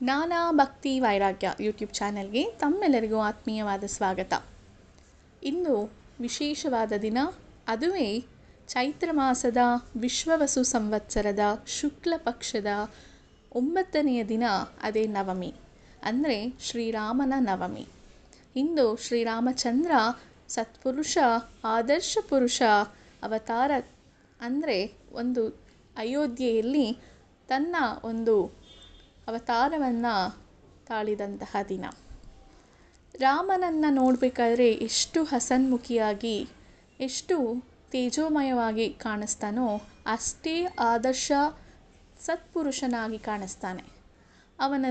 ನಾನಾ ಭಕ್ತಿ ವೈರಾಗ್ಯ ಯೂಟ್ಯೂಬ್ ಚಾನೆಲ್ಗೆ ತಮ್ಮೆಲ್ಲರಿಗೂ ಆತ್ಮೀಯವಾದ ಸ್ವಾಗತ. ಇಂದು ವಿಶೇಷವಾದ ದಿನ, ಅದುವೇ ಚೈತ್ರ ಮಾಸದ ವಿಶ್ವವಸು ಸಂವತ್ಸರದ ಶುಕ್ಲ ಪಕ್ಷದ ಒಂಬತ್ತನೆಯ ದಿನ, ಅದೇ ನವಮಿ, ಅಂದರೆ ಶ್ರೀರಾಮನ ನವಮಿ. ಇಂದು ಶ್ರೀರಾಮಚಂದ್ರ ಸತ್ಪುರುಷ, ಆದರ್ಶ ಪುರುಷ ಅವತಾರ, ಅಂದರೆ ಒಂದು ಅಯೋಧ್ಯೆಯಲ್ಲಿ ತನ್ನ ಒಂದು ಅವತಾರವನ್ನು ತಾಳಿದಂತಹ ದಿನ. ರಾಮನನ್ನು ನೋಡಬೇಕಾದ್ರೆ ಎಷ್ಟು ಹಸನ್ಮುಖಿಯಾಗಿ, ಎಷ್ಟು ತೇಜೋಮಯವಾಗಿ ಕಾಣಿಸ್ತಾನೋ ಅಷ್ಟೇ ಆದರ್ಶ ಸತ್ಪುರುಷನಾಗಿ ಕಾಣಿಸ್ತಾನೆ. ಅವನ,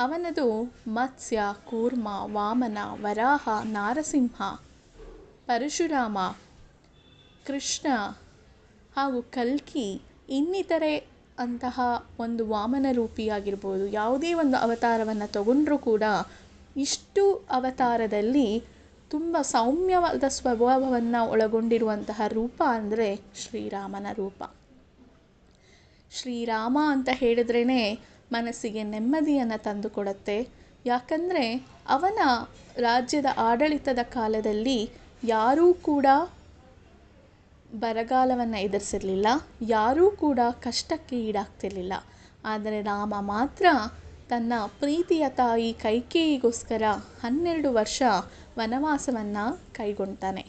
ಅವನದು ಮತ್ಸ್ಯ, ಕೂರ್ಮ, ವಾಮನ, ವರಾಹ, ನಾರಸಿಂಹ, ಪರಶುರಾಮ, ಕೃಷ್ಣ ಹಾಗೂ ಕಲ್ಕಿ ಇನ್ನಿತರೆ ಅಂತಹ ಒಂದು ವಾಮನ ರೂಪಿಯಾಗಿರ್ಬೋದು, ಯಾವುದೇ ಒಂದು ಅವತಾರವನ್ನು ತಗೊಂಡ್ರೂ ಕೂಡ ಇಷ್ಟು ಅವತಾರದಲ್ಲಿ ತುಂಬ ಸೌಮ್ಯವಾದ ಸ್ವಭಾವವನ್ನು ಒಳಗೊಂಡಿರುವಂತಹ ರೂಪ ಅಂದರೆ ಶ್ರೀರಾಮನ ರೂಪ. ಶ್ರೀರಾಮ ಅಂತ ಹೇಳಿದ್ರೇ ಮನಸ್ಸಿಗೆ ನೆಮ್ಮದಿಯನ್ನು ತಂದುಕೊಡತ್ತೆ ಯಾಕಂದರೆ ಅವನ ರಾಜ್ಯದ ಆಡಳಿತದ ಕಾಲದಲ್ಲಿ ಯಾರೂ ಕೂಡ ಬರಗಾಲವನ್ನು ಎದುರಿಸಿರಲಿಲ್ಲ. ಯಾರೂ ಕೂಡ ಕಷ್ಟಕ್ಕೆ ಈಡಾಗ್ತಿರಲಿಲ್ಲ. ಆದರೆ ರಾಮ ಮಾತ್ರ ತನ್ನ ಪ್ರೀತಿಯ ತಾಯಿ ಕೈಕೇಯಿಗೋಸ್ಕರ ಹನ್ನೆರಡು ವರ್ಷ ವನವಾಸವನ್ನು ಕೈಗೊಳ್ತಾನೆ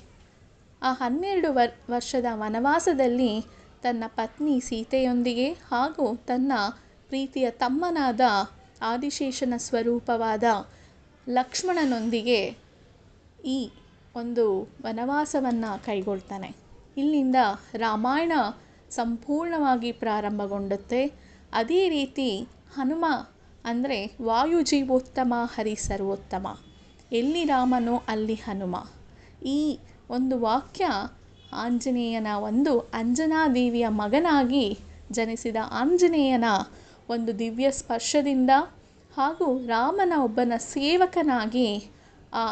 ಆ ಹನ್ನೆರಡು ವರ್, ವರ್ಷದ ವನವಾಸದಲ್ಲಿ ತನ್ನ ಪತ್ನಿ ಸೀತೆಯೊಂದಿಗೆ ಹಾಗೂ ತನ್ನ ಪ್ರೀತಿಯ ತಮ್ಮನಾದ ಆದಿಶೇಷನ ಸ್ವರೂಪವಾದ ಲಕ್ಷ್ಮಣನೊಂದಿಗೆ ಈ ಒಂದು ವನವಾಸವನ್ನು ಕೈಗೊಳ್ತಾನೆ. ಇಲ್ಲಿಂದ ರಾಮಾಯಣ ಸಂಪೂರ್ಣವಾಗಿ ಪ್ರಾರಂಭಗೊಂಡುತ್ತೆ. ಅದೇ ರೀತಿ ಹನುಮ ಅಂದರೆ ವಾಯುಜೀವೋತ್ತಮ ಹರಿ ಸರ್ವೋತ್ತಮ ಎಲ್ಲಿ ರಾಮನೋ ಅಲ್ಲಿ ಹನುಮ. ಈ ಒಂದು ವಾಕ್ಯ ಆಂಜನೇಯನ ಒಂದು ಅಂಜನಾದೇವಿಯ ಮಗನಾಗಿ ಜನಿಸಿದ ಆಂಜನೇಯನ ಒಂದು ದಿವ್ಯ ಸ್ಪರ್ಶದಿಂದ ಹಾಗೂ ರಾಮನ ಒಬ್ಬನ ಸೇವಕನಾಗಿ ಆ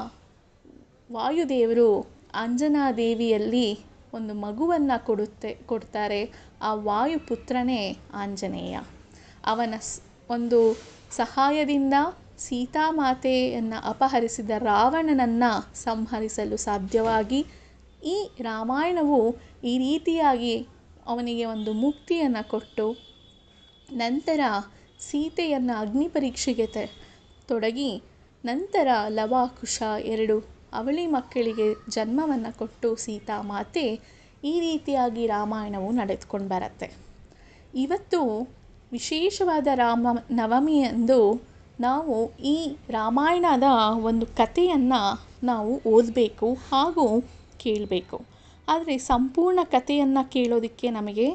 ವಾಯುದೇವರು ಅಂಜನಾದೇವಿಯಲ್ಲಿ ಒಂದು ಮಗುವನ್ನು ಕೊಡುತ್ತೆ, ಕೊಡ್ತಾರೆ ಆ ವಾಯುಪುತ್ರನೇ ಆಂಜನೇಯ. ಅವನ ಒಂದು ಸಹಾಯದಿಂದ ಸೀತಾಮಾತೆಯನ್ನು ಅಪಹರಿಸಿದ ರಾವಣನನ್ನು ಸಂಹರಿಸಲು ಸಾಧ್ಯವಾಗಿ ಈ ರಾಮಾಯಣವು ಈ ರೀತಿಯಾಗಿ ಅವನಿಗೆ ಒಂದು ಮುಕ್ತಿಯನ್ನು ಕೊಟ್ಟು ನಂತರ ಸೀತೆಯನ್ನು ಅಗ್ನಿ ಪರೀಕ್ಷೆಗೆ ತ, ತೊಡಗಿ ನಂತರ ಲವ ಕುಶ ಎರಡು ಅವಳಿ ಮಕ್ಕಳಿಗೆ ಜನ್ಮವನ್ನು ಕೊಟ್ಟು ಸೀತಾಮಾತೆ ಈ ರೀತಿಯಾಗಿ ರಾಮಾಯಣವು ನಡೆದುಕೊಂಡು ಬರುತ್ತೆ. ಇವತ್ತು ವಿಶೇಷವಾದ ರಾಮ ನವಮಿಯಂದು ನಾವು ಈ ರಾಮಾಯಣದ ಒಂದು ಕಥೆಯನ್ನು ನಾವು ಓದಬೇಕು ಹಾಗೂ ಕೇಳಬೇಕು. ಆದರೆ ಸಂಪೂರ್ಣ ಕಥೆಯನ್ನು ಕೇಳೋದಕ್ಕೆ ನಮಗೆ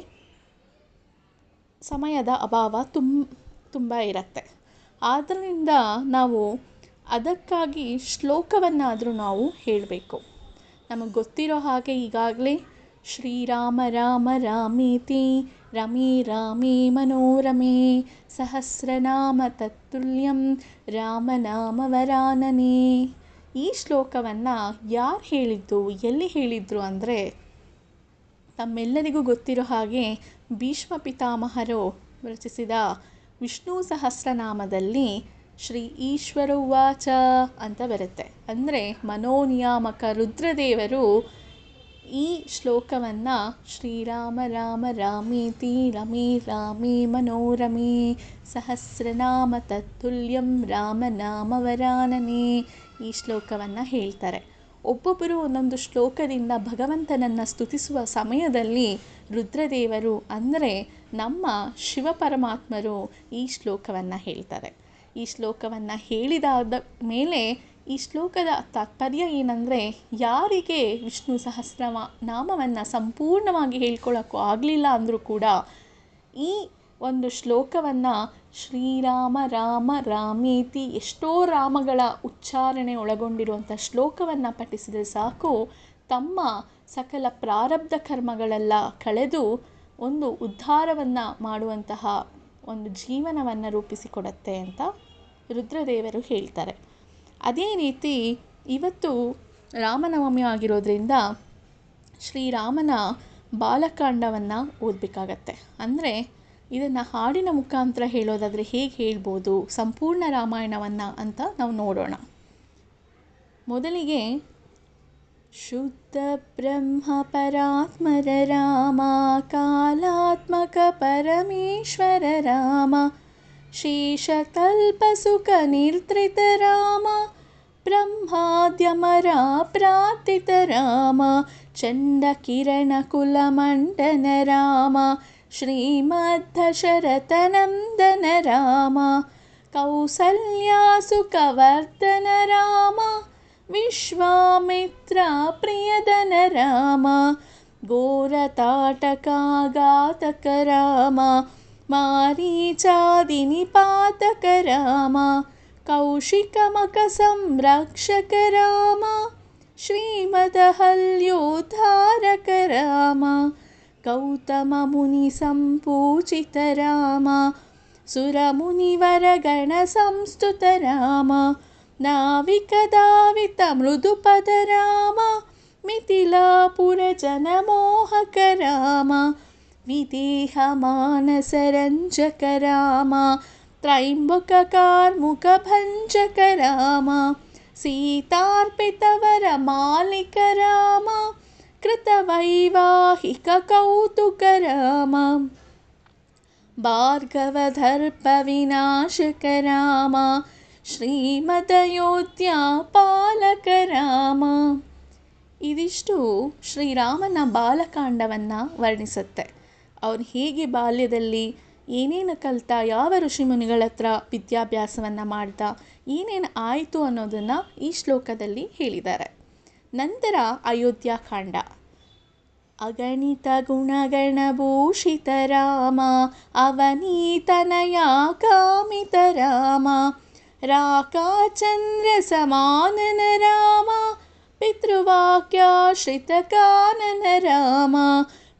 ಸಮಯದ ಅಭಾವ ತುಂಬ ತುಂಬ ಇರುತ್ತೆ. ಆದ್ದರಿಂದ ನಾವು ಅದಕ್ಕಾಗಿ ಶ್ಲೋಕವನ್ನಾದರೂ ನಾವು ಹೇಳಬೇಕು. ನಮಗೆ ಗೊತ್ತಿರೋ ಹಾಗೆ ಈಗಾಗಲೇ ಶ್ರೀರಾಮ ರಾಮ ರಾಮೇತಿ ರಮೇ ರಾಮೇ ಮನೋರಮೇ ಸಹಸ್ರನಾಮ ತತ್ತುಲ್ಯಂ ರಾಮನಾಮ ವರಾನನೆ. ಈ ಶ್ಲೋಕವನ್ನು ಯಾರು ಹೇಳಿದ್ದು, ಎಲ್ಲಿ ಹೇಳಿದ್ರು ಅಂದರೆ ತಮ್ಮೆಲ್ಲರಿಗೂ ಗೊತ್ತಿರೋ ಹಾಗೆ ಭೀಷ್ಮ ಪಿತಾಮಹರು ರಚಿಸಿದ ವಿಷ್ಣು ಸಹಸ್ರನಾಮದಲ್ಲಿ ಶ್ರೀ ಈಶ್ವರ ಉವಾಚ ಅಂತ ಬರುತ್ತೆ. ಅಂದರೆ ಮನೋನಿಯಾಮಕ ರುದ್ರದೇವರು ಈ ಶ್ಲೋಕವನ್ನು ಶ್ರೀರಾಮ ರಾಮ ರಾಮೇತಿ ರಮೇ ರಾಮೇ ಮನೋರಮೀ ಸಹಸ್ರನಾಮ ತತ್ತುಲ್ಯಂ ವರಾನನೇ ಈ ಶ್ಲೋಕವನ್ನು ಹೇಳ್ತಾರೆ. ಒಬ್ಬೊಬ್ಬರು ಒಂದೊಂದು ಶ್ಲೋಕದಿಂದ ಭಗವಂತನನ್ನು ಸ್ತುತಿಸುವ ಸಮಯದಲ್ಲಿ ರುದ್ರದೇವರು ಅಂದರೆ ನಮ್ಮ ಶಿವಪರಮಾತ್ಮರು ಈ ಶ್ಲೋಕವನ್ನು ಹೇಳ್ತಾರೆ. ಈ ಶ್ಲೋಕವನ್ನು ಹೇಳಿದಾದ ಮೇಲೆ ಈ ಶ್ಲೋಕದ ತಾತ್ಪರ್ಯ ಏನಂದರೆ, ಯಾರಿಗೆ ವಿಷ್ಣು ಸಹಸ್ರ ನಾಮವನ್ನು ಸಂಪೂರ್ಣವಾಗಿ ಹೇಳ್ಕೊಳ್ಳೋಕ್ಕೂ ಆಗಲಿಲ್ಲ ಅಂದರೂ ಕೂಡ, ಈ ಒಂದು ಶ್ಲೋಕವನ್ನು ಶ್ರೀರಾಮ, ರಾಮ, ರಾಮೇತಿ ಎಷ್ಟೋ ರಾಮಗಳ ಉಚ್ಚಾರಣೆ ಒಳಗೊಂಡಿರುವಂಥ ಶ್ಲೋಕವನ್ನು ಪಠಿಸಿದರೆ ಸಾಕು, ತಮ್ಮ ಸಕಲ ಪ್ರಾರಬ್ಧ ಕರ್ಮಗಳೆಲ್ಲ ಕಳೆದು ಒಂದು ಉದ್ಧಾರವನ್ನು ಮಾಡುವಂತಹ ಒಂದು ಜೀವನವನ್ನು ರೂಪಿಸಿಕೊಡತ್ತೆ ಅಂತ ರುದ್ರದೇವರು ಹೇಳ್ತಾರೆ. ಅದೇ ರೀತಿ ಇವತ್ತು ರಾಮನವಮಿ ಆಗಿರೋದ್ರಿಂದ ಶ್ರೀರಾಮನ ಬಾಲಕಾಂಡವನ್ನು ಓದಬೇಕಾಗತ್ತೆ. ಅಂದರೆ ಇದನ್ನು ಹಾಡಿನ ಮುಖಾಂತರ ಹೇಳೋದಾದರೆ ಹೇಗೆ ಹೇಳ್ಬೋದು, ಸಂಪೂರ್ಣ ರಾಮಾಯಣವನ್ನು ಅಂತ ನಾವು ನೋಡೋಣ. ಮೊದಲಿಗೆ ಶುದ್ಧ ಬ್ರಹ್ಮ ಪರಾತ್ಮರ ರಾಮ, ಕಾಲಾತ್ಮಕ ಪರಮೇಶ್ವರ ರಾಮ शीशतल्पसुखनिर्द्रितराम ब्रह्माद्यमरा प्रार्थित राम चण्डकिरणकुलमण्डन राम श्रीमद्धशरथनन्दन राम कौसल्यासुखवर्तनराम विश्वामित्र प्रियधन राम घोरताटकाघातक राम मारीचादिनिपातक राम कौशिकमखसंरक्षक राम श्रीमदहल्योद्धारक राम गौतममुनि सम्पूजित राम नाविकदावितमृदुपद राम मिथिलापुरजनमोहक राम ಮಾರೀಚಾದಿನಿಪಾತಕ ರಾಮ ಕೌಶಿಕಮಕ ಸಂರಕ್ಷಕ ರಾಮ ಶ್ರೀಮದಹಲ್ಯೋದ್ಧಾರಕ ರಾಮ ಗೌತಮ ಮುನಿ ಸಂಪೂಜಿತ ರಾಮ ಸುರಮುನಿವರಗಣ ಸಂಸ್ತುತ ರಾಮ ನಾವಿಕದಾವಿತ ಮೃದುಪದ ರಾಮ ಮಿಥಿಲಾಪುರ ಜನಮೋಹಕ ರಾಮ ವಿದೇಹ ಮಾನಸರಂಜಕ ರಾಮ ತ್ರೈಂಬಕ ಕಾರ್ಮುಕ ಭಂಜಕ ರಾಮ ಸೀತಾರ್ಪಿತವರ ಮಾಲಿಕ ರಾಮ ಕೃತವೈವಾಹಿಕ ಕೌತುಕ ರಾಮ ಭಾರ್ಗವದರ್ಪ ವಿನಾಶಕ ರಾಮ ಶ್ರೀಮದಯೋಧ್ಯ ಪಾಲಕ ರಾಮ ಇದಿಷ್ಟು ಶ್ರೀರಾಮನ ಬಾಲಕಾಂಡವನ್ನು ವರ್ಣಿಸುತ್ತೆ ಅವನು ಹೇಗೆ ಬಾಲ್ಯದಲ್ಲಿ ಏನೇನು ಕಲಿತ, ಯಾವ ಋಷಿಮುನಿಗಳ ಹತ್ರ ವಿದ್ಯಾಭ್ಯಾಸವನ್ನು ಮಾಡ್ದ, ಏನೇನು ಆಯಿತು ಅನ್ನೋದನ್ನು ಈ ಶ್ಲೋಕದಲ್ಲಿ ಹೇಳಿದ್ದಾರೆ. ನಂತರ ಅಯೋಧ್ಯಾಕಾಂಡ ಅಗಣಿತ ಗುಣಗಣಭೂಷಿತ ರಾಮ ಅವನೀತನಯ ಕಾಮಿತ ರಾಮ, ರಾಕಾಚಂದ್ರ ಸಮಾನನ ರಾಮ, ಪಿತೃವಾಕ್ಯಾಶ್ರಿತ ಕಾನನ ರಾಮ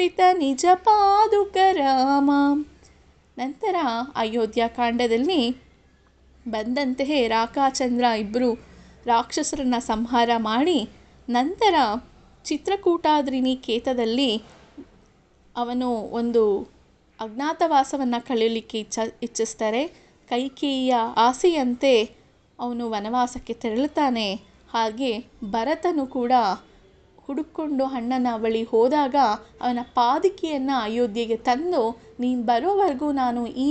ವಿರಚಿತ ನಿಜ ಪಿತೃಕರ್ಮಕ ರಾಮ ಭರತಾರ್ಪಿತ ನಿಜ ಪಾದುಕ ರಾಮ. ನಂತರ ಅಯೋಧ್ಯಾಕಾಂಡದಲ್ಲಿ ಬಂದಂತೆಯೇ ರಾಕಾಚಂದ್ರ ಇಬ್ಬರು ರಾಕ್ಷಸರನ್ನು ಸಂಹಾರ ಮಾಡಿ ನಂತರ ಚಿತ್ರಕೂಟಾದ್ರಿನಿ ಕೇತದಲ್ಲಿ ಅವನು ಒಂದು ಅಜ್ಞಾತವಾಸವನ್ನು ಕಳೆಯಲಿಕ್ಕೆ ಇಚ್ಛ, ಇಚ್ಛಿಸ್ತಾರೆ. ಕೈಕೇಯಿಯ ಆಸೆಯಂತೆ ಅವನು ವನವಾಸಕ್ಕೆ ತೆರಳುತ್ತಾನೆ. ಹಾಗೆ ಭರತನು ಕೂಡ ಹುಡುಕೊಂಡು ಅಣ್ಣನ ಬಳಿ ಹೋದಾಗ ಅವನ ಪಾದಿಕೆಯನ್ನು ಅಯೋಧ್ಯೆಗೆ ತಂದು, ನೀನು ಬರೋವರೆಗೂ ನಾನು ಈ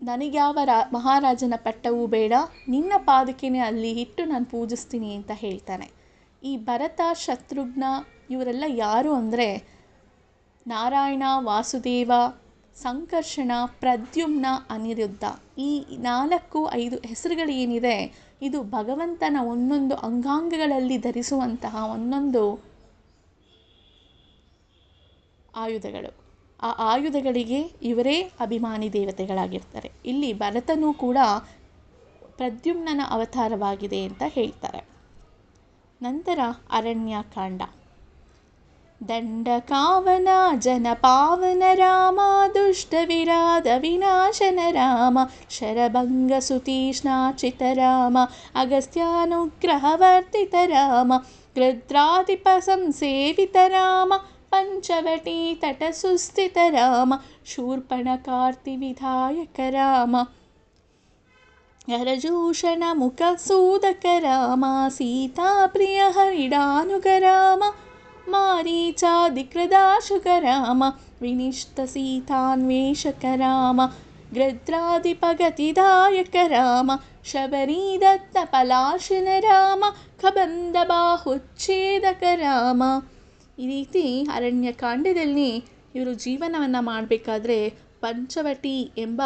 ನನಗ್ಯಾವ ರಾ, ಮಹಾರಾಜನ ಪಟ್ಟವೂ ಬೇಡ. ನಿನ್ನ ಪಾದಕೆನೇ ಅಲ್ಲಿ ಇಟ್ಟು ನಾನು ಪೂಜಿಸ್ತೀನಿ ಅಂತ ಹೇಳ್ತಾನೆ. ಈ ಭರತ, ಶತ್ರುಘ್ನ ಇವರೆಲ್ಲ ಯಾರು ಅಂದರೆ, ನಾರಾಯಣ, ವಾಸುದೇವ, ಸಂಕರ್ಷಣ, ಪ್ರದ್ಯುಮ್ನ ಅನಿರುದ್ಧ. ಈ ನಾಲ್ಕು, ಐದು ಹೆಸರುಗಳು ಏನಿದೆ ಇದು ಭಗವಂತನ ಒಂದೊಂದು ಅಂಗಾಂಗಗಳಲ್ಲಿ ಧರಿಸುವಂತಹ ಒಂದೊಂದು ಆಯುಧಗಳು. ಆ ಆಯುಧಗಳಿಗೆ ಇವರೇ ಅಭಿಮಾನಿ ದೇವತೆಗಳಾಗಿರ್ತಾರೆ. ಇಲ್ಲಿ ಭರತನೂ ಕೂಡ ಪ್ರದ್ಯುಮ್ನನ ಅವತಾರವಾಗಿದೆ ಅಂತ ಹೇಳ್ತಾರೆ. ನಂತರ ಅರಣ್ಯಕಾಂಡ. दण्डकावना जनपावन रामा दुष्टविराधविनाशन राम दुष्टविराधविनाशनराम शरभङ्गसुतीक्ष्णाचितराम अगस्त्यानुग्रहवर्तितराम कृद्रातिपसंसेवितराम पञ्चवटीतटसुस्थितराम शूर्पण कार्तिविधायक राम हरजूषणमुखसूदकराम सीताप्रियहरिडानुकराम ತಟ ಸುಸ್ಥಿತ ರಾಮ ಶೂರ್ಪಣಕಾರ್ತಿ ವಿಧಾಯಕ ರಾಮ ಕಬಂದ ಬಾಹುಚ್ಛೇದಕ ರಾಮ ಈ ರೀತಿ ಅರಣ್ಯಕಾಂಡದಲ್ಲಿ ಇವರು ಜೀವನವನ್ನು ಮಾಡಬೇಕಾದ್ರೆ ಪಂಚವಟಿ ಎಂಬ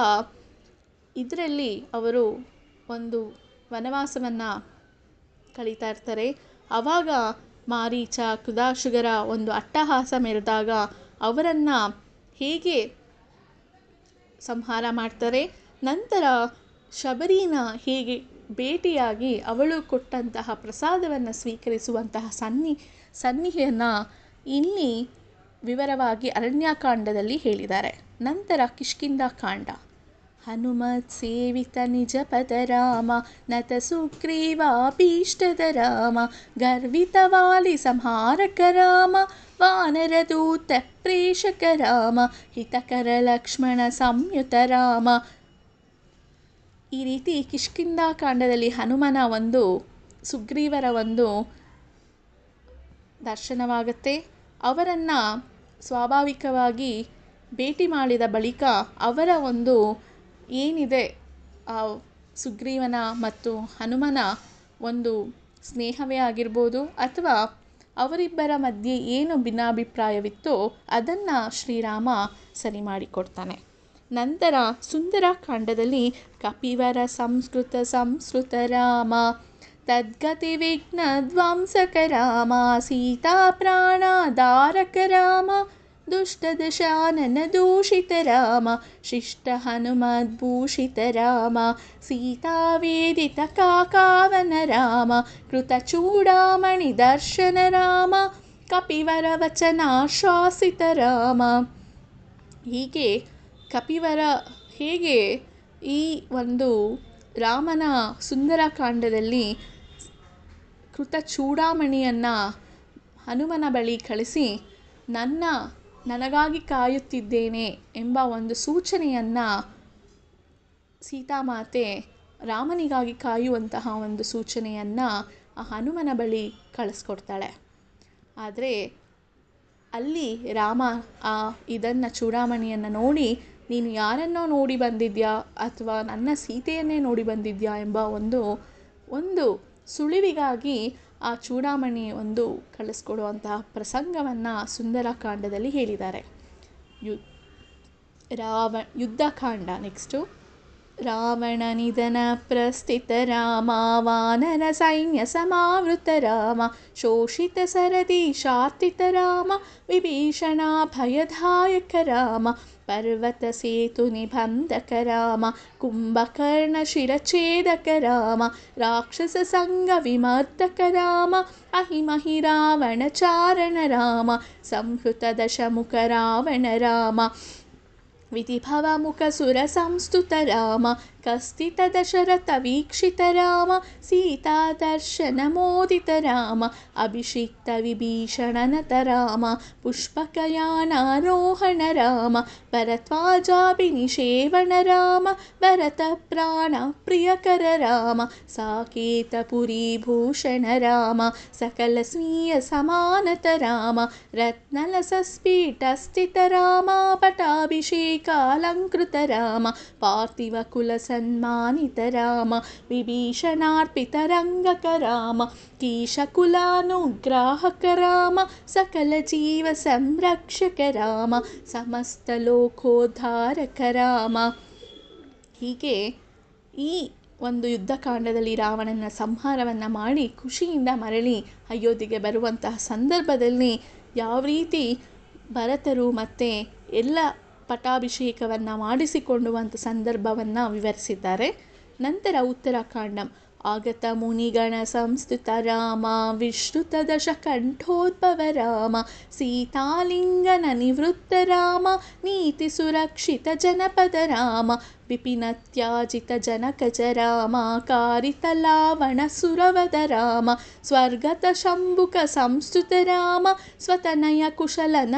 ಇದರಲ್ಲಿ ಅವರು ಒಂದು ವನವಾಸವನ್ನು ಕಳೀತಾ ಇರ್ತಾರೆ. ಆವಾಗ ಮಾರೀಚ ಕುದಾಶುಗರ ಒಂದು ಅಟ್ಟಹಾಸ ಮೆರೆದಾಗ ಅವರನ್ನು ಹೇಗೆ ಸಂಹಾರ ಮಾಡ್ತಾರೆ? ನಂತರ ಶಬರೀನ ಹೇಗೆ ಭೇಟಿಯಾಗಿ ಅವಳು ಕೊಟ್ಟಂತಹ ಪ್ರಸಾದವನ್ನು ಸ್ವೀಕರಿಸುವಂತಹ ಸನ್ನಿ, ಸನ್ನಿಹೆಯನ್ನು ಇಲ್ಲಿ ವಿವರವಾಗಿ ಅರಣ್ಯಕಾಂಡದಲ್ಲಿ ಹೇಳಿದ್ದಾರೆ. ನಂತರ ಕಿಷ್ಕಿಂದ ಹನುಮತ್ ಸೇವಿತ ನಿಜ ಪದ ರಾಮ ನತ ಸುಗ್ರೀವಾಪೀಷ್ಟದ ರಾಮ, ಗರ್ವಿತ ವಾಲಿ ಸಂಹಾರಕ ರಾಮ ವಾನರದೂತ ಪ್ರೇಷಕ ರಾಮ, ಹಿತಕರ ಲಕ್ಷ್ಮಣ ಸಂಯುತ ರಾಮ. ಈ ರೀತಿ ಕಿಷ್ಕಿಂದ ಕಾಂಡದಲ್ಲಿ ಹನುಮನ ಒಂದು, ಸುಗ್ರೀವರ ಒಂದು ದರ್ಶನವಾಗುತ್ತೆ. ಅವರನ್ನು ಸ್ವಾಭಾವಿಕವಾಗಿ ಭೇಟಿ ಮಾಡಿದ ಬಳಿಕ ಅವರ ಒಂದು ಏನಿದೆ ಸುಗ್ರೀವನ ಮತ್ತು ಹನುಮನ ಒಂದು ಸ್ನೇಹವೇ ಆಗಿರ್ಬೋದು ಅಥವಾ ಅವರಿಬ್ಬರ ಮಧ್ಯೆ ಏನು ಭಿನ್ನಾಭಿಪ್ರಾಯವಿತ್ತೋ ಅದನ್ನು ಶ್ರೀರಾಮ ಸರಿ ಮಾಡಿಕೊಡ್ತಾನೆ. ನಂತರ ಸುಂದರಕಾಂಡದಲ್ಲಿ ಕಪಿವರ ಸಂಸ್ಕೃತ ಸಂಸ್ಕೃತ ರಾಮ, ತದ್ಗತಿ ವಿಘ್ನ ಧ್ವಂಸಕ ರಾಮ ಪ್ರಾಣಧಾರಕ ರಾಮ ದಶಾನನ ದೂಷಿತ ರಾಮ, ಶಿಷ್ಟ ಹನುಮದ್ಭೂಷಿತ ರಾಮ ಸೀತಾವೇದಿತ ಕಾಕಾವನ ರಾಮ, ಕೃತ ಚೂಡಾಮಣಿ ದರ್ಶನ ರಾಮ, ಕಪಿವರ ವಚನಾಶ್ವಾಸಿತ ರಾಮ. ಹೀಗೆ ಕಪಿವರ, ಹೇಗೆ ಈ ಒಂದು ರಾಮನ ಸುಂದರಕಾಂಡದಲ್ಲಿ ಕೃತ ಚೂಡಾಮಣಿಯನ್ನು ಹನುಮನ ಬಳಿ ಕಳಿಸಿ ನನ್ನ ನನಗಾಗಿ ಕಾಯುತ್ತಿದ್ದೇನೆ ಎಂಬ ಒಂದು ಸೂಚನೆಯನ್ನು ಸೀತಾಮಾತೆ ರಾಮನಿಗಾಗಿ ಕಾಯುವಂತಹ ಒಂದು ಸೂಚನೆಯನ್ನು ಆ ಹನುಮನ ಬಳಿ ಕಳಿಸ್ಕೊಡ್ತಾಳೆ. ಆದರೆ ಅಲ್ಲಿ ರಾಮ ಆ ಇದನ್ನು ಚೂಡಾಮಣಿಯನ್ನು ನೋಡಿ, ನೀನು ಯಾರನ್ನೋ ನೋಡಿ ಬಂದಿದ್ಯಾ ಅಥವಾ ನನ್ನ ಸೀತೆಯನ್ನೇ ನೋಡಿ ಬಂದಿದ್ಯಾ? ಎಂಬ ಒಂದು ಒಂದು ಸುಳಿವಿಗಾಗಿ ಆ ಚೂಡಾಮಣಿ ಒಂದು ಕಳಿಸ್ಕೊಡುವಂತಹ ಪ್ರಸಂಗವನ್ನು ಸುಂದರಕಾಂಡದಲ್ಲಿ ಹೇಳಿದ್ದಾರೆ. ಯು ರಾವ ಯುದ್ಧಕಾಂಡ ನೆಕ್ಸ್ಟು रावणनिधनप्रस्थितराम वानरसैन्यसमावृत राम शोषितसरदिशार्थित राम विभीषणाभयदायक राम पर्वतसेतुनिबन्धक राम कुम्भकर्णशिरच्छेदक राम राक्षससङ्गविमर्दक राम अहिमहि रावणचारण राम संहृतदशमुख रावण राम विधिभवमुखसुरसंस्तुतराम कस्ति तदशरथवीक्षितराम सीतादर्शनमोदितराम अभिषिक्तविभीषणनत राम पुष्पकयानारोहण राम भरत्वाजाभिनिषेवणराम भरतप्राणप्रियकर राम साकेतपुरीभूषण राम सकलस्वीयसमानतराम रत्नलसस्पीटस्थितरामापटाभिषेक् ಪಟಾಭಿಷೇಕಾಲಂಕೃತ ರಾಮ ಪಾರ್ಥಿವ ಕುಲ ಸನ್ಮಾನಿತ ರಾಮ ವಿಭೀಷಣಾರ್ಪಿತ ರಂಗಕ ರಾಮ ಕೀಶಕುಲಾನುಗ್ರಾಹಕ ರಾಮ ಸಕಲ ಜೀವ ಸಂರಕ್ಷಕ ರಾಮ ಸಮಸ್ತ ಲೋಕೋದ್ಧಾರಕ ರಾಮ ಹೀಗೆ ಈ ಒಂದು ಯುದ್ಧಕಾಂಡದಲ್ಲಿ ರಾವಣನ ಸಂಹಾರವನ್ನು ಮಾಡಿ ಖುಷಿಯಿಂದ ಮರಳಿ ಅಯೋಧ್ಯೆಗೆ ಬರುವಂತಹ ಸಂದರ್ಭದಲ್ಲಿ ಯಾವ ರೀತಿ ಭರತರು ಮತ್ತು ಎಲ್ಲ ಪಟ್ಟಾಭಿಷೇಕವನ್ನು ಮಾಡಿಸಿಕೊಳ್ಳುವಂಥ ಸಂದರ್ಭವನ್ನು ವಿವರಿಸಿದ್ದಾರೆ. ನಂತರ ಉತ್ತರಾಖಂಡಂ ಆಗತ ಮುನಿಗಣ ಸಂಸ್ತುತ ರಾಮ ವಿಶ್ರುತ ದಶ ಕಂಠೋದ್ಭವ ರಾಮ, ಸೀತಾಲಿಂಗನ ನಿವೃತ್ತ ರಾಮ, ನೀತಿ ಸುರಕ್ಷಿತ ಜನಪದ ರಾಮ विपिनत्याजितजनकज रामाकारितलावण सुरवद राम स्वर्गतशम्भुकसंस्तुतराम स्वतनयकुशलन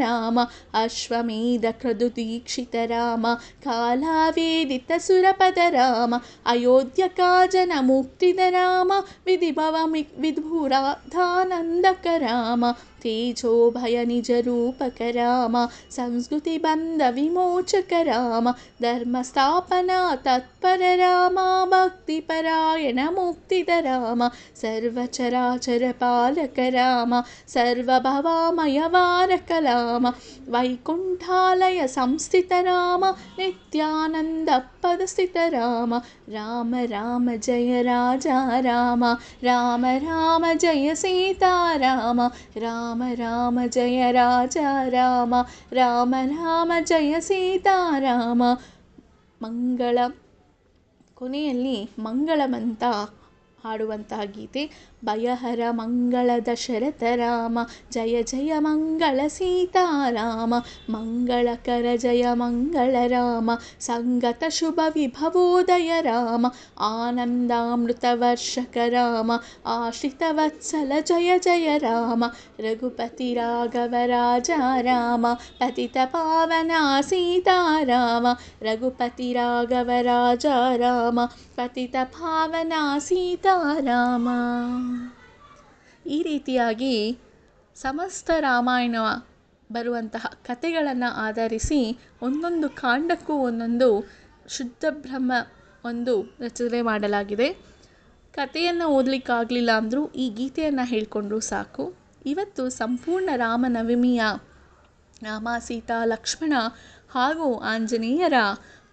राम अश्वमेध राम कालावेदित सुरपद राम अयोध्यकाजन मुक्तिधराम विधिभवमि विद्भुराधानन्दक राम तेजोभयनिजरूपक राम संस्कृतिबन्धविमोचक राम धर्मस्थापना तत्पर राम भक्तिपरायण मुक्तिधराम सर्वचराचरपालक राम सर्वभवामय वारकराम वैकुण्ठालय संस्थित राम नित्यानन्दपदस्थित राम राम राम जय राजाराम राम राम जय सीताराम राम ರಾಮ ರಾಮ ಜಯ ರಾಜ ರಾಮ ರಾಮ ರಾಮ ಜಯ ಸೀತಾರಾಮ ಮಂಗಳ ಕೊನೆಯಲ್ಲಿ ಮಂಗಳಮಂತ ಹಾಡುವಂತಹ ಗೀತೆ. भयहर मङ्गल दशरथ राम जय जय मङ्गल सीताराम मङ्गलकर जय मङ्गलराम सङ्गत शुभ राम आनन्दामृतवर्षक राम आश्रितवत्सल जय जय राम रघुपति राघव राजा राम पतितपावना सीताराम रघुपति राघव रघुपतिराघव राजाराम पतितपावना सीताराम ಈ ರೀತಿಯಾಗಿ ಸಮಸ್ತ ರಾಮಾಯಣ ಬರುವಂತಹ ಕಥೆಗಳನ್ನು ಆಧರಿಸಿ ಒಂದೊಂದು ಕಾಂಡಕ್ಕೂ ಒಂದೊಂದು ಶುದ್ಧ ಬ್ರಹ್ಮ ಒಂದು ರಚನೆ ಮಾಡಲಾಗಿದೆ. ಕಥೆಯನ್ನು ಓದಲಿಕ್ಕಾಗಲಿಲ್ಲ ಅಂದರೂ ಈ ಗೀತೆಯನ್ನು ಹೇಳಿಕೊಂಡ್ರೂ ಸಾಕು. ಇವತ್ತು ಸಂಪೂರ್ಣ ರಾಮನವಮಿಯ ರಾಮ, ಸೀತಾ, ಲಕ್ಷ್ಮಣ ಹಾಗೂ ಆಂಜನೇಯರ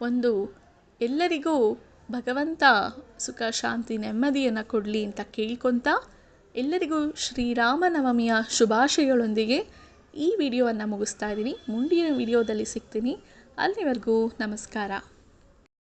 ಒಂದು ಎಲ್ಲರಿಗೂ ಭಗವಂತ ಸುಖ, ಶಾಂತಿ ನೆಮ್ಮದಿಯನ್ನು ಕೊಡಲಿ ಅಂತ ಕೇಳ್ಕೊತ ಎಲ್ಲರಿಗೂ ಶ್ರೀರಾಮನವಮಿಯ ಶುಭಾಶಯಗಳೊಂದಿಗೆ ಈ ವಿಡಿಯೋವನ್ನು ಮುಗಿಸ್ತಾ ಇದ್ದೀನಿ. ಮುಂದಿನ ವಿಡಿಯೋದಲ್ಲಿ ಸಿಗ್ತೀನಿ. ಅಲ್ಲಿವರೆಗೂ ನಮಸ್ಕಾರ.